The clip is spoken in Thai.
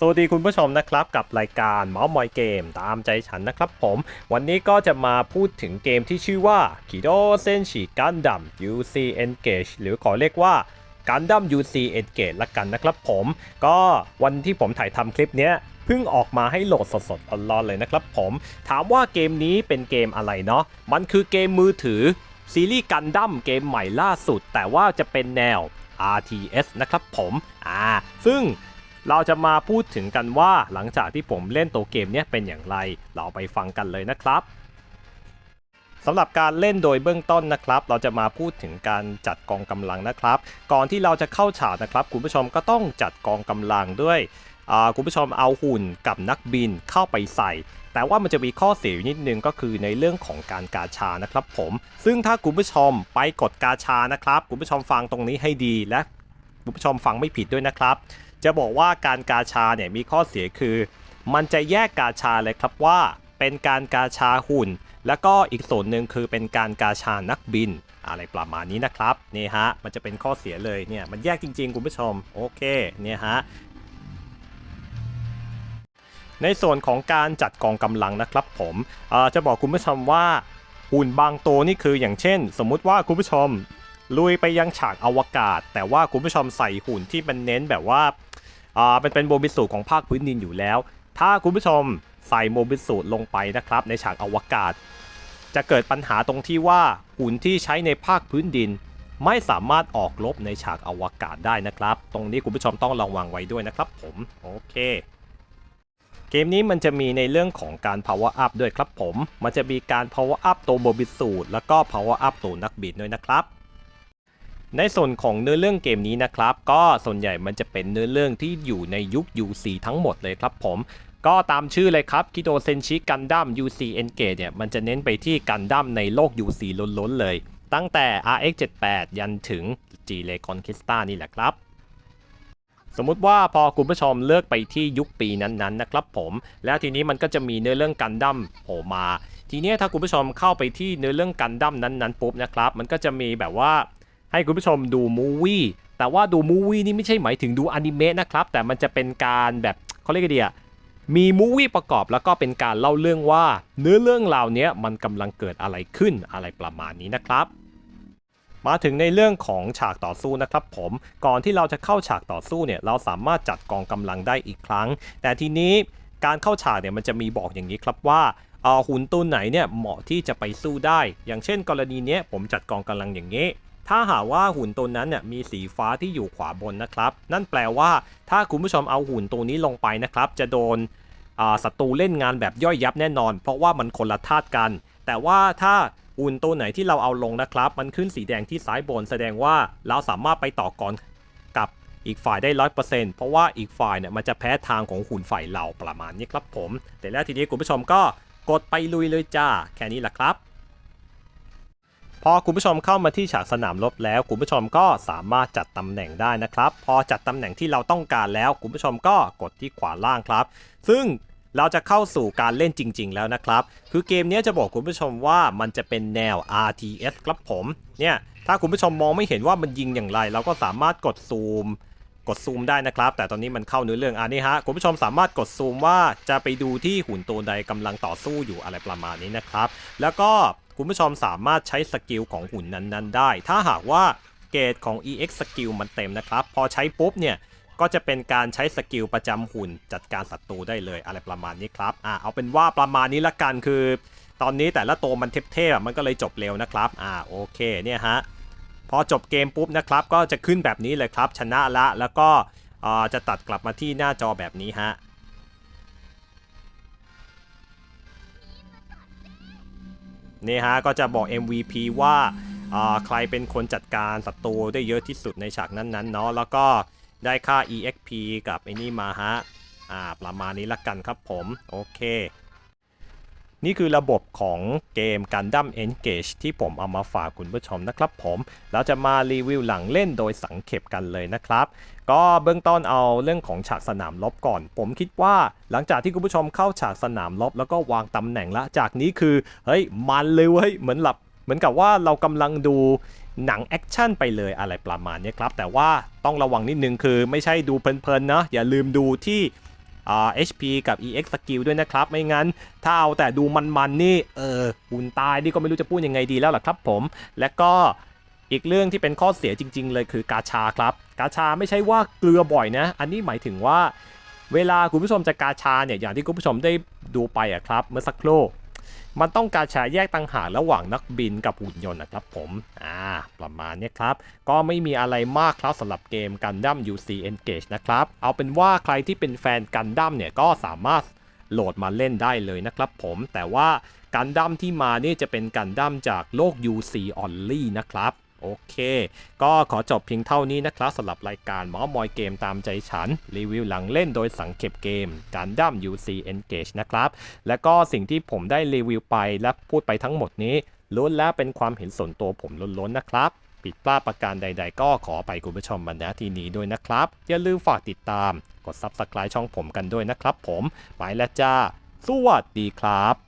สวัสดีคุณผู้ชมนะครับกับรายการเมาส์มอยเกมตามใจฉันนะครับผม วันนี้ก็จะมาพูดถึงเกมที่ชื่อว่า Kido Senshi Gundam UC Engage หรือขอเรียกว่า Gundam UC Engage ละกันนะครับผม ก็วันที่ผมถ่ายทำคลิปเนี้ยเพิ่งออกมาให้โหลดสดๆร้อนๆเลยนะครับผม ถามว่าเกมนี้เป็นเกมอะไรเนาะมันคือเกมมือถือซีรีส์กันดั้มเกมใหม่ล่าสุด แต่ว่าจะเป็นแนว RTS นะครับผมอ่าซึ่ง เราจะมาพูดถึงกันว่าหลังจากที่ผมเล่นตัวเกมเนี้ยเป็นอย่างไร เราไปฟังกันเลยนะครับสำหรับการเล่นโดยเบื้องต้นนะครับ เราจะมาพูดถึงการจัดกองกำลังนะครับ ก่อนที่เราจะเข้าฉากนะครับ คุณผู้ชมก็ต้องจัดกองกำลังด้วยคุณผู้ชมเอาหุ่นกับนักบินเข้าไปใส่ แต่ว่ามันจะมีข้อเสียอยู่นิดนึงก็คือในเรื่องของการกาชานะครับผม ซึ่งถ้าคุณผู้ชมไปกดกาชานะครับ คุณผู้ชมฟังตรงนี้ให้ดีและคุณผู้ชมฟังไม่ผิดด้วยนะครับ จะบอกว่าการกาชาเนี่ยมีข้อเสียคือ มันจะแยกกาชาเลยครับว่า เป็นการกาชาหุ่น แล้วก็อีกส่วนหนึ่งคือเป็นการกาชานักบิน อะไรประมาณนี้นะครับนี่ฮะมันจะเป็นข้อเสียเลยเนี่ยมันแยกจริง ๆ คุณผู้ชมโอเคเนี่ยฮะในส่วนของการจัดกองกำลังนะครับผมอ่อจะบอกคุณผู้ชมว่าหุ่นบางตัวนี่คืออย่างเช่น สมมุติว่าคุณผู้ชมลุยไปยังฉากอวกาศ แต่ว่าคุณผู้ชมใส่หุ่นที่มันเน้นแบบว่า อ่าเป็นเป็นโมบิสูตของภาคพื้นดินอยู่แล้ว ถ้าคุณผู้ชมใส่โมบิสูตลงไปนะครับ ในฉากอวกาศ จะเกิดปัญหาตรงที่ว่าหุ่นที่ใช้ในภาคพื้นดิน ไม่สามารถออกลบในฉากอวกาศได้นะครับ ตรงนี้คุณผู้ชมต้องระวังไว้ด้วยนะครับ ผมโอเคเกมนี้มันจะมีในเรื่องของการ power up ด้วยครับผม มันจะมีการ power up ตัวโมบิสูตแล้วก็ power up ตัวนักบินด้วยนะครับ ในส่วนของเนื้อเรื่องเกมนี้นะครับ ก็ส่วนใหญ่มันจะเป็นเนื้อเรื่องที่อยู่ในยุค UC ทั้งหมดเลยครับผมก็ตามชื่อเลยครับคิโดเซนชิกันดั้ม UC Engage เนี่ยมันจะเน้นไปที่กันดั้มในโลก UC ล้นๆเลย ตั้งแต่ RX78 ยันถึง G r e Conquista นี่แหละครับ สมมุติว่าพอคุณผู้ชมเลือกไปที่ยุคปีนั้นๆนะครับผม แล้วทีนี้มันก็จะมีเนื้อเรื่องกันดั้มโผล่มา ทีนี้ถ้าคุณผู้ชมเข้าไปที่เนื้อเรื่องกันดั้มนั้นๆปุ๊บนะครับ มันก็จะมีแบบว่า ให้คุณผู้ชมดูมูวี่แต่ว่าดูมูวี่นี่ไม่ใช่หมายถึงดูอนิเมะนะครับ แต่มันจะเป็นการแบบเขาเรียกกันดีอะมีมูวี่ประกอบแล้วก็เป็นการเล่าเรื่องว่า เนื้อเรื่องราวเนี้ยมันกำลังเกิดอะไรขึ้นอะไรประมาณนี้นะครับ มาถึงในเรื่องของฉากต่อสู้นะครับ ผมก่อนที่เราจะเข้าฉากต่อสู้เนี่ยเราสามารถจัดกองกำลังได้อีกครั้ง แต่ทีนี้การเข้าฉากเนี่ยมันจะมีบอกอย่างนี้ครับว่าเอ่อหุ่นตัวไหนเนี่ยเหมาะที่จะไปสู้ได้ อย่างเช่น กรณีเนี้ยผมจัดกองกำลังอย่างนี้ ถ้าหากว่าหุ่นตัวนั้นเนี่ยมีสีฟ้าที่อยู่ขวาบนนะครับ นั่นแปลว่าถ้าคุณผู้ชมเอาหุ่นตัวนี้ลงไปนะครับ จะโดนอ่าศัตรูเล่นงานแบบย่อยยับแน่นอน เพราะว่ามันคนละธาตุกัน แต่ว่าถ้าหุ่นตัวไหนที่เราเอาลงนะครับ มันขึ้นสีแดงที่ซ้ายบน แสดงว่าเราสามารถไปต่อกรกับอีกฝ่ายได้ร้อยเปอร์เซ็นต์เพราะว่าอีกฝ่ายเนี่ยมันจะแพ้ทางของหุ่นฝ่ายเราประมาณนี้ครับผม แต่แล้วทีนี้คุณผู้ชมก็กดไปลุยเลยจ้า แค่นี้แหละครับ พอคุณผู้ชมเข้ามาที่ฉากสนามรบแล้วคุณผู้ชมก็สามารถจัดตำแหน่งได้นะครับ พอจัดตำแหน่งที่เราต้องการแล้วคุณผู้ชมก็กดที่ขวาล่างครับ ซึ่งเราจะเข้าสู่การเล่นจริง ๆ แล้วนะครับ คือเกมนี้จะบอกคุณผู้ชมว่ามันจะเป็นแนว RTS ครับผม เนี่ย ถ้าคุณผู้ชมมองไม่เห็นว่ามันยิงอย่างไร เราก็สามารถกดซูม กดซูมได้นะครับ แต่ตอนนี้มันเข้าเนื้อเรื่องอันนี้ฮะคุณผู้ชมสามารถกดซูมว่าจะไปดูที่หุ่นตัวใดกำลังต่อสู้อยู่อะไรประมาณนี้นะครับ แล้วก็คุณผู้ชมสามารถใช้สกิลของหุ่นนั้นๆ ได้ ถ้าหากว่าเกรดของ EX สกิลมันเต็มนะครับ พอใช้ปุ๊บเนี่ยก็จะเป็นการใช้สกิลประจำหุ่นจัดการศัตรูได้เลยอะไรประมาณนี้ครับ อ่าเอาเป็นว่าประมาณนี้ละกันคือ ตอนนี้แต่ละตัวมันเทพๆมันก็เลยจบเร็วนะครับ อ่าโอเคเนี่ยฮะ พอจบเกมปุ๊บนะครับ ก็จะขึ้นแบบนี้เลยครับชนะละ แล้วก็จะตัดกลับมาที่หน้าจอแบบนี้ฮะนี่ฮะก็จะบอก MVP ว่าอ่าใครเป็นคนจัดการศัตรูได้เยอะที่สุดในฉากนั้นๆเนาะแล้วก็ได้ค่า EXP กับไอ้นี่มาฮะอ่าประมาณนี้ละกันครับผม โอเค นี่คือระบบของเกม Gundam Engage ที่ผมเอามาฝากคุณผู้ชมนะครับผมเราจะมารีวิวหลังเล่นโดยสังเขปกันเลยนะครับ ก็เบื้องต้นเอาเรื่องของฉากสนามรบก่อน ผมคิดว่าหลังจากที่คุณผู้ชมเข้าฉากสนามรบแล้วก็วางตำแหน่งละจากนี้คือเฮ้ยมันเลยเว้ยเหมือนหลับเหมือนกับว่าเรากำลังดูหนังแอคชั่นไปเลยอะไรประมาณนี้ครับ แต่ว่าต้องระวังนิดนึงคือไม่ใช่ดูเพลินๆนะอย่าลืมดูที่ HP กับ EX skill ด้วยนะครับ ไม่งั้น ถ้าเอาแต่ดูมันๆนี่ เออหุ่นตายนี่ก็ไม่รู้จะพูดยังไงดีแล้วล่ะครับผม และก็อีกเรื่องที่เป็นข้อเสียจริง ๆ เลยคือกาชาครับ กาชาไม่ใช่ว่าเกลือบ่อยนะ อันนี้หมายถึงว่า เวลาคุณผู้ชมจะกาชาเนี่ยอย่างที่คุณผู้ชมได้ดูไปอะครับ เมื่อสักครู่ มันต้องการฉายแยกต่างหากระหว่างนักบินกับหุ่นยนต์นะครับผมอ่าประมาณนี้ครับ ก็ไม่มีอะไรมากครับสำหรับเกมกันดั้ม UC Engage นะครับ เอาเป็นว่าใครที่เป็นแฟนกันดั้มเนี่ยก็สามารถโหลดมาเล่นได้เลยนะครับผมแต่ว่ากันดั้มที่มานี่จะเป็นกันดั้มจากโลก UC Only นะครับ โอเค ก็ขอจบเพียงเท่านี้นะครับสำหรับรายการหมอมอยเกมตามใจฉัน รีวิวหลังเล่นโดยสังเก็บเกมการดั้ม UC Engage นะครับ และก็สิ่งที่ผมได้รีวิวไปและพูดไปทั้งหมดนี้ล้วนแล้วเป็นความเห็นส่วนตัวผมล้นๆนะครับผิดพลาดประการใดๆ ก็ขอไปคุณผู้ชมมาณที่นี้ด้วยนะครับ อย่าลืมฝากติดตาม กด Subscribe ช่องผมกันด้วยนะครับผม ไปแล้วจ้า สวัสดีครับ